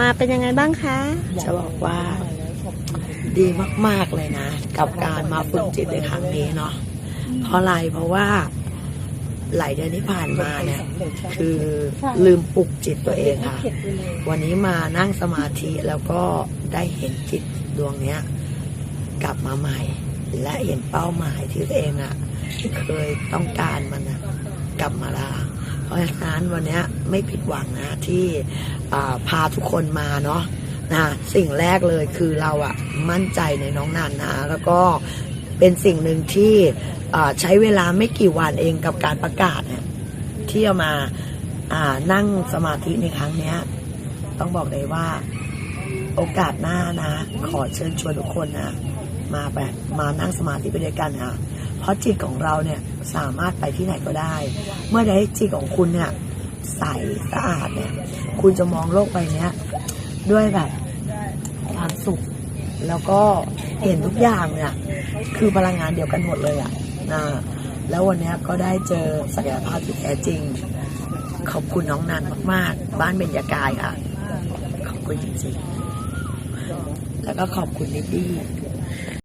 มาเป็นยังไงบ้างคะ จะบอกว่าดีมาก ๆ เลยนะ กับการมาฝึกจิตในครั้งนี้เนาะเพราะอะไรเพราะว่าหลายเดือนที่ผ่านมาเนี่ย คือลืมปลุกจิตตัวเองค่ะ วันนี้มานั่งสมาธิแล้วก็ได้เห็นจิตดวงเนี้ย กลับมาใหม่ และเห็นเป้าหมายที่ตัวเองอะเคยต้องการมันอะ เพราะฉะนั้นวันนี้ไม่ผิดหวังนะที่าพาทุกคนมาเนาะนะสิ่งแรกเลยคือเราอะมั่นใจในน้องนันนะแล้วก็เป็นสิ่งหนึ่งที่ใช้เวลาไม่กี่วันเองกับการประกาศเนี่ยที่เอามาานั่งสมาธิในครั้งนี้ต้องบอกเลยว่าโอกาสหน้านะ ขอเชิญชวนทุกคนนะ มาแบบมานั่งสมาธิไปด้วยกันนะ เพราะจิตของเราเนี่ยสามารถไปที่ไหนก็ได้ เมื่อใดจิตของคุณเนี่ยใสสะอาดเนี่ย คุณจะมองโลกใบเนี้ยด้วยแบบความสุข แล้วก็เห็นทุกอย่างเนี่ยคือพลังงานเดียวกันหมดเลยอะนะแล้ววันนี้ก็ได้เจอศักยภาพที่แท้จริง ขอบคุณน้องนันมาก ๆ บ้านเบญจกายค่ะ ขอบคุณจริง ๆ แล้วก็ขอบคุณนิดดี้